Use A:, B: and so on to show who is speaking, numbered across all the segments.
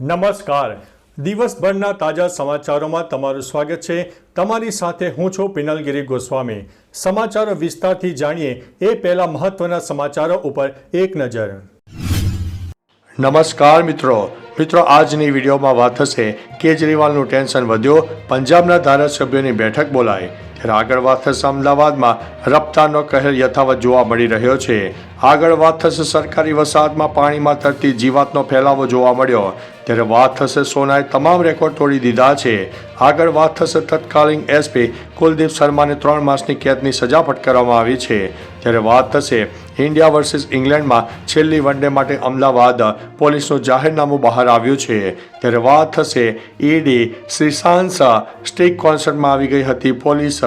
A: નમસ્કાર. દિવસભરના તાજા સમાચારોમાં તમારું સ્વાગત છે. તમારી સાથે હું છું પિનલગીરી ગોસ્વામી. સમાચારો વિસ્તારથી જાણીએ એ પહેલા મહત્વના સમાચારો ઉપર એક નજર. નમસ્કાર મિત્રો. મિત્રો, આજની વિડીયોમાં વાત થશે કેજરીવાલનું ટેન્શન વધ્યો. પંજાબના ધારાસભ્યોની બેઠક બોલાય આગળ વાત થશે અમદાવાદમાં રપ્તાનો કહેર યથાવત જોવા મળી રહ્યો છે. આગળ વાત થશે સરકારી વસાહતમાં પાણીમાં તરતી જીવાતનો ફેલાવો જોવા મળ્યો. ત્યારે વાત થશે સોનાએ તમામ રેકોર્ડ તોડી દીધા છે. આગળ વાત થશે તત્કાલીન એસપી કુલદીપ શર્માને ત્રણ માસની કેદની સજા ફટકારવામાં આવી છે. ત્યારે વાત થશે ઇન્ડિયા વર્સિસ ઇંગ્લેન્ડમાં છેલ્લી વનડે માટે અમદાવાદ પોલીસનું જાહેરનામું બહાર આવ્યું છે. ત્યારે વાત થશે ઈડી શ્રીશાંત સ્ટીક કોન્સર્ટમાં આવી ગઈ હતી પોલીસ.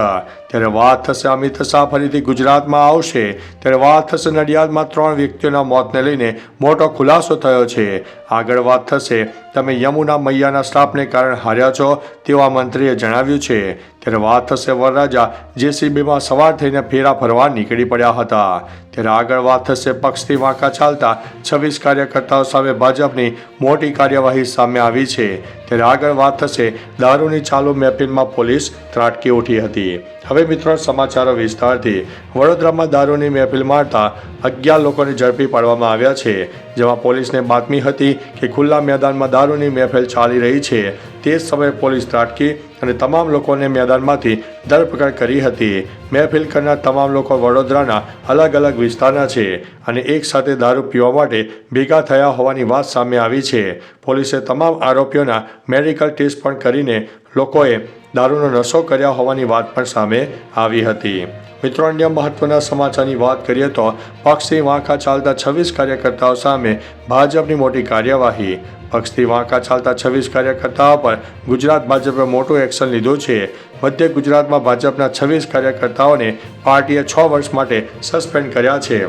A: ત્યારે વાત થશે અમિત શાહ ફરીથી ગુજરાતમાં આવશે. ત્યારે વાત થશે નડિયાદમાં ત્રણ વ્યક્તિઓના મોતને લઈને મોટો ખુલાસો થયો છે. આગળ વાત થશે તમે યમુના મૈયાના સ્ટાફને કારણે હાર્યા છો. તેવા મંત્રીએ જણાવ્યું છે, ત્યારે વાત થશે વરરાજા જેસીબીમાં સવાર થઈને ફેરા ફરવા નીકળી પડ્યા હતા. ત્યારે આગળ વાત થશે પક્ષથી વાંકા ચાલતા છવ્વીસ કાર્યકર્તાઓ સામે ભાજપની મોટી કાર્યવાહી સામે આવી છે. ત્યારે આગળ વાત થશે દારૂની ચાલુ મહેફિલમાં પોલીસ ત્રાટકી ઉઠી હતી. હવે મિત્રો સમાચારો વિસ્તારથી. વડોદરામાં દારૂની મહેફિલ મારતા અગિયાર લોકોને ઝડપી પાડવામાં આવ્યા છે. જેમાં પોલીસને બાતમી હતી કે ખુલ્લા મેદાનમાં દારૂની મહેફિલ ચાલી રહી છે. તે જ સમયે પોલીસ ત્રાટકી અને તમામ લોકોને મેદાનમાંથી ધરપકડ કરી હતી. મહેફિલ કરનાર તમામ લોકો વડોદરાના અલગ અલગ વિસ્તારના છે અને એકસાથે દારૂ પીવા માટે ભેગા થયા હોવાની વાત સામે આવી છે. પોલીસે તમામ આરોપીઓના મેડિકલ ટેસ્ટ પણ કરીને લોકોએ દારૂનો નશો કર્યા હોવાની વાત પણ સામે આવી હતી. મિત્રો, અન્ય મહત્વના સમાચારની વાત કરીએ તો પક્ષથી વાંકા ચાલતા છવ્વીસ કાર્યકર્તાઓ સામે ભાજપની મોટી કાર્યવાહી. પક્ષથી વાંકા ચાલતા છવ્વીસ કાર્યકર્તાઓ પર ગુજરાત ભાજપે મોટું એક્શન લીધું છે. મધ્ય ગુજરાતમાં ભાજપના છવ્વીસ કાર્યકર્તાઓને પાર્ટીએ છ વર્ષ માટે સસ્પેન્ડ કર્યા છે.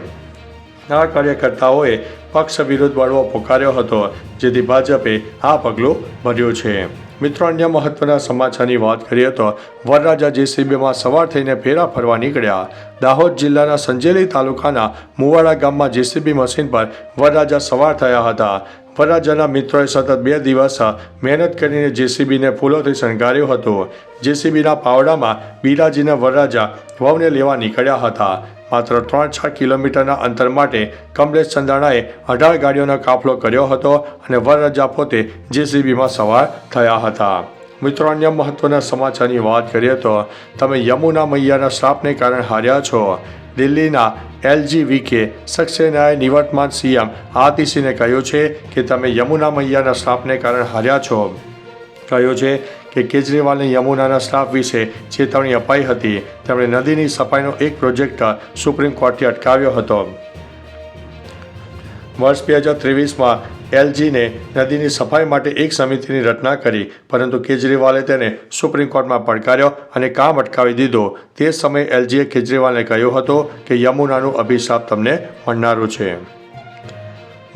A: આ કાર્યકર્તાઓએ પક્ષ વિરુદ્ધ બળવો પોકાર્યો હતો, જેથી ભાજપે આ પગલું ભર્યું છે. મિત્રો, અન્ય મહત્વના સમાચારની વાત કરીએ તો વરરાજા જેસીબીમાં સવાર થઈને ફેરા ફરવા નીકળ્યા. દાહોદ જિલ્લાના સંજેલી તાલુકાના મુવાડા ગામમાં જેસીબી મશીન પર વરરાજા સવાર થયા હતા. વરરાજાના મિત્રોએ સતત બે દિવસ મહેનત કરીને જેસીબીને ફૂલોથી શણગાર્યું હતું. જેસીબીના પાવડામાં બિરાજીના વરરાજા વહુને લેવા નીકળ્યા હતા. માત્ર ત્રણ છ કિલોમીટરના અંતર માટે કમલેશ ચંદાણાએ અઢાર ગાડીઓનો કાફલો કર્યો હતો અને વરરાજા પોતે જેસીબીમાં સવાર થયા હતા. મિત્રો, અન્ય મહત્વના સમાચારની વાત કરીએ તો તમે યમુના મૈયાના શ્રાપને કારણે હાર્યા છો. દિલ્હીના એલજી વીકે સક્સેનાએ નિવર્તમાન સીએમ આતિશીને કહ્યું છે કે તમે યમુના મૈયાના શ્રાપને કારણે હાર્યા છો. કહ્યું છે કે કેજરીવાલને યમુનાના સ્ટાફ વિશે ચેતવણી અપાઈ હતી. તેમણે નદીની સફાઈનો એક પ્રોજેક્ટ સુપ્રીમ કોર્ટે અટકાવ્યો હતો. વર્ષ બે હજાર ત્રેવીસમાં એલજીને નદીની સફાઈ માટે એક સમિતિની રચના કરી, પરંતુ કેજરીવાલે તેને સુપ્રીમ કોર્ટમાં પડકાર્યો અને કામ અટકાવી દીધો. તે સમયે એલજીએ કેજરીવાલને કહ્યું હતું કે યમુનાનું અભિશાપ તમને મળનારું છે.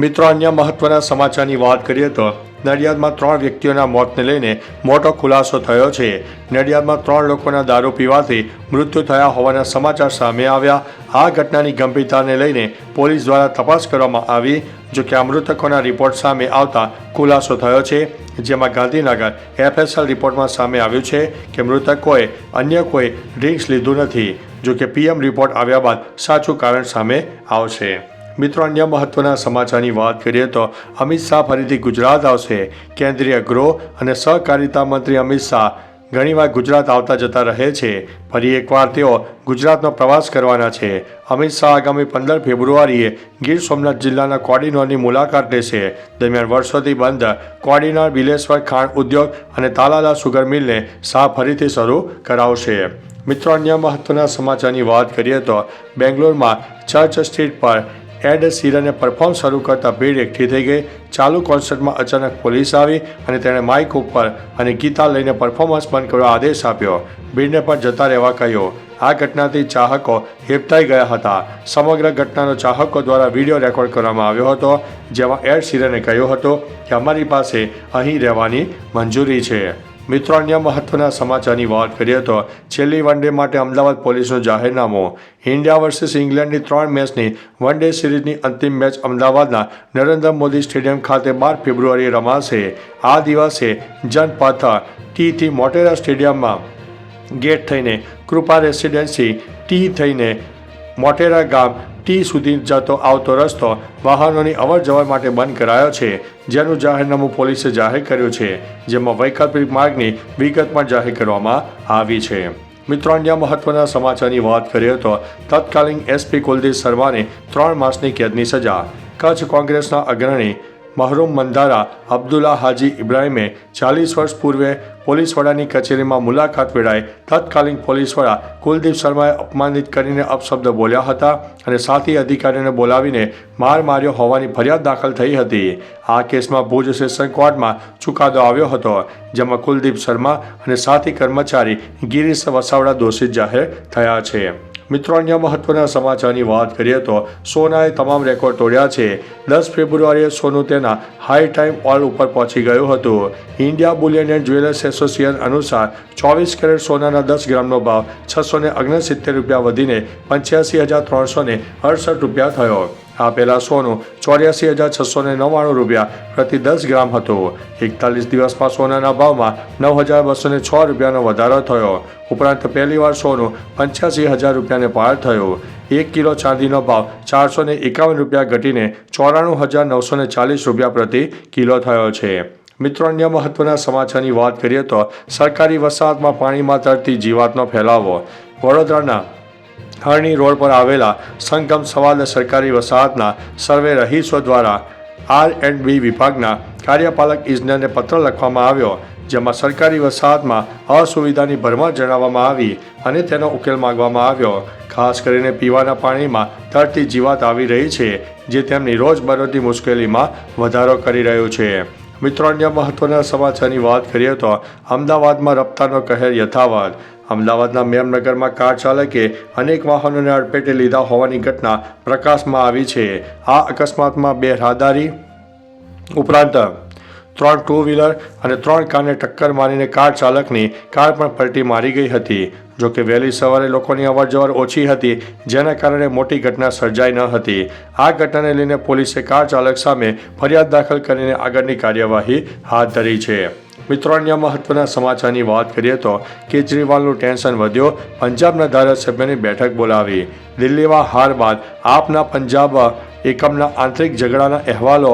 A: મિત્રો, અન્ય મહત્વના સમાચારની વાત કરીએ તો નડિયાદમાં ત્રણ વ્યક્તિઓના મોતને લઈને મોટો ખુલાસો થયો છે. નડિયાદમાં ત્રણ લોકોના દારૂ પીવાથી મૃત્યુ થયા હોવાના સમાચાર સામે આવ્યા. આ ઘટનાની ગંભીરતાને લઈને પોલીસ દ્વારા તપાસ કરવામાં આવી, જો કે આ મૃતકોના રિપોર્ટ સામે આવતા ખુલાસો થયો છે. જેમાં ગાંધીનગર એફએસએલ રિપોર્ટમાં સામે આવ્યું છે કે મૃતકોએ અન્ય કોઈ ડ્રિંક્સ લીધું નથી, જો કે પીએમ રિપોર્ટ આવ્યા બાદ સાચું કારણ સામે આવશે. મિત્રો, અન્ય મહત્વના સમાચારની વાત કરીએ તો અમિત શાહ ફરીથી ગુજરાત આવશે. કેન્દ્રીય ગૃહ અને સહકારિતા મંત્રી અમિત શાહ ઘણીવાર ગુજરાત આવતા જતા રહે છે. ફરી એકવાર તેઓ ગુજરાતનો પ્રવાસ કરવાના છે. અમિત શાહ આગામી પંદર ફેબ્રુઆરીએ ગીર સોમનાથ જિલ્લાના કોડિનોરની મુલાકાત લેશે. દરમિયાન વર્ષોથી બંધ કોડિનોર બિલેશ્વર ખાંડ ઉદ્યોગ અને તાલાલા સુગર મિલને શાહ ફરીથી શરૂ કરાવશે. મિત્રો, અન્ય મહત્વના સમાચારની વાત કરીએ તો બેંગ્લોરમાં ચર્ચ સ્ટ્રીટ પર એડ સીરને પરફોર્મ શરૂ કરતા ભીડ એકઠી થઈ ગઈ. ચાલુ કોન્સર્ટમાં અચાનક પોલીસ આવી અને તેણે માઇક ઉપર અને ગીતા લઈને પરફોર્મન્સ બંધ કરવા આદેશ આપ્યો. ભીડને પણ જતા રહેવા કહ્યું. આ ઘટનાથી ચાહકો હેપતાઈ ગયા હતા. સમગ્ર ઘટનાનો ચાહકો દ્વારા વીડિયો રેકોર્ડ કરવામાં આવ્યો હતો, જેમાં એડ સીરને કહ્યું હતું કે અમારી પાસે અહીં રહેવાની મંજૂરી છે. મિત્રો અન્ય મહત્વના સમાચારની વાત કરીએ તો છેલ્લી વન ડે માટે અમદાવાદ પોલીસનું જાહેરનામું. ઇન્ડિયા વર્સિસ ઇંગ્લેન્ડની ત્રણ મેચની વન ડે સિરીઝની અંતિમ મેચ અમદાવાદના નરેન્દ્ર મોદી સ્ટેડિયમ ખાતે બાર ફેબ્રુઆરીએ રમાશે. આ દિવસે જનપથ ટીથી મોટેરા સ્ટેડિયમમાં ગેટ થઈને કૃપા રેસિડેન્સી ટી થઈને મોટેરા ગામ ટી સુધી જતો આવતો રસ્તો વાહનોની અવર જવર માટે બંધ કરાયો છે. જેનું જાહેરનામું પોલીસે જાહેર કર્યું છે, જેમાં વૈકલ્પિક માર્ગની વિગત પણ જાહેર કરવામાં આવી છે. મિત્રો, અન્ય મહત્વના સમાચારની વાત કરીએ તો તત્કાલીન એસપી કુલદીપ શર્માને ત્રણ માસની કેદની સજા. કચ્છ કોંગ્રેસના અગ્રણી મહરૂમ મંદારા અબ્દુલ્લા હાજી ઇબ્રાહિમે ચાલીસ વર્ષ પૂર્વે પોલીસ વડાની કચેરીમાં મુલાકાત વેળાએ તત્કાલીન પોલીસ વડા કુલદીપ શર્માએ અપમાનિત કરીને અપશબ્દ બોલ્યા હતા અને સાથી અધિકારીઓને બોલાવીને માર માર્યો હોવાની ફરિયાદ દાખલ થઈ હતી. આ કેસમાં ભુજ સેશન કોર્ટમાં ચુકાદો આવ્યો હતો, જેમાં કુલદીપ શર્મા અને સાથી કર્મચારી ગિરીશ વસાવડા દોષિત જાહેર થયા છે. મિત્રો અન્ય મહત્વના સમાચારની વાત કરીએ તો સોનાએ તમામ રેકોર્ડ તોડ્યા છે. દસ ફેબ્રુઆરીએ સોનું તેના હાઈ ટાઈમ ઓલ ઉપર પહોંચી ગયું હતું. India bullion and jewellers association અનુસાર ચોવીસ કેરેટ સોનાના દસ ગ્રામનો ભાવ છસો ને ઓગણસિત્તેર રૂપિયા વધીને પંચ્યાસી હજાર ત્રણસો અડસઠ રૂપિયા થયો. આ પહેલાં સોનું ચોર્યાસી હજાર છસો ને નવ્વાણું રૂપિયા પ્રતિ દસ ગ્રામ હતું. એકતાલીસ દિવસમાં સોનાના ભાવમાં નવ હજાર બસો ને છ રૂપિયાનો વધારો થયો. ઉપરાંત પહેલીવાર સોનું પંચ્યાસી હજાર રૂપિયાને પાર થયું. એક કિલો ચાંદીનો ભાવ ચારસો ને એકાવન રૂપિયા ઘટીને ચોરાણું હજાર નવસો ને ચાલીસ રૂપિયા પ્રતિ કિલો થયો છે. મિત્રો, અન્ય મહત્વના સમાચારની વાત કરીએ તો સરકારી વસાહતમાં પાણીમાં તરતી જીવાતનો ફેલાવો. વડોદરાના હરણી રોડ પર આવેલા સંગમ સવાલ સરકારી વસાહતના સર્વે રહીશો દ્વારા આર એન્ડ બી વિભાગના કાર્યપાલક ઇજનેરને પત્ર લખવામાં આવ્યો, જેમાં સરકારી વસાહતમાં અસુવિધાની ભરમાર જણાવવામાં આવી અને તેનો ઉકેલ માંગવામાં આવ્યો. ખાસ કરીને પીવાના પાણીમાં તરતી જીવાત આવી રહી છે, જે તેમની રોજબરોજની મુશ્કેલીમાં વધારો કરી રહ્યો છે. મિત્રો, અન્ય મહત્વના સમાચારની વાત કરીએ તો અમદાવાદમાં રફતારનો કહેર યથાવત. અમદાવાદના મેમનગરમાં કાર ચાલકે અનેક વાહનોને અડપેટે લીધા હોવાની ઘટના પ્રકાશમાં આવી છે. આ અકસ્માતમાં બે રાહદારી ઉપરાંત ત્રણ ટુ વ્હીલર અને ત્રણ કારને ટક્કર મારીને કાર ચાલકની કાર પણ પલટી મારી ગઈ હતી. જોકે વહેલી સવારે લોકોની અવરજવર ઓછી હતી, જેના કારણે મોટી ઘટના સર્જાઈ ન હતી. આ ઘટનાને લઈને પોલીસે કાર ચાલક સામે ફરિયાદ દાખલ કરીને આગળની કાર્યવાહી હાથ ધરી છે. મિત્રો અન્ય મહત્વના સમાચારની વાત કરીએ તો કેજરીવાલનું ટેન્શન વધ્યો. પંજાબના ધારાસભ્યની બેઠક બોલાવી. દિલ્હીમાં હાર બાદ આપના પંજાબ એકમના આંતરિક ઝઘડાના અહેવાલો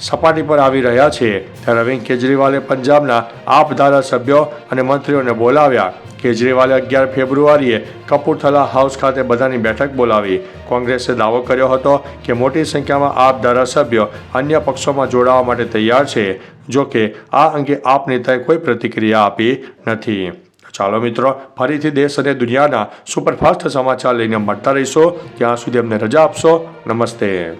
A: સપાટી પર આવી રહ્યા છે. ત્યારે અરવિંદ કેજરીવાલે પંજાબના આપ ધારાસભ્યો અને મંત્રીઓને બોલાવ્યા. કેજરીવાલે અગિયાર ફેબ્રુઆરીએ કપૂરથલા હાઉસ ખાતે બધાની બેઠક બોલાવી. કોંગ્રેસે દાવો કર્યો હતો કે મોટી સંખ્યામાં આપ ધારાસભ્યો અન્ય પક્ષોમાં જોડાવા માટે તૈયાર છે, જો કે આ અંગે આપ નેતાએ કોઈ પ્રતિક્રિયા આપી નથી. ચાલો મિત્રો, ફરીથી દેશ અને દુનિયાના સુપરફાસ્ટ સમાચાર લઈને મળતા રહીશો. ત્યાં સુધી અમને રજા આપશો. નમસ્તે.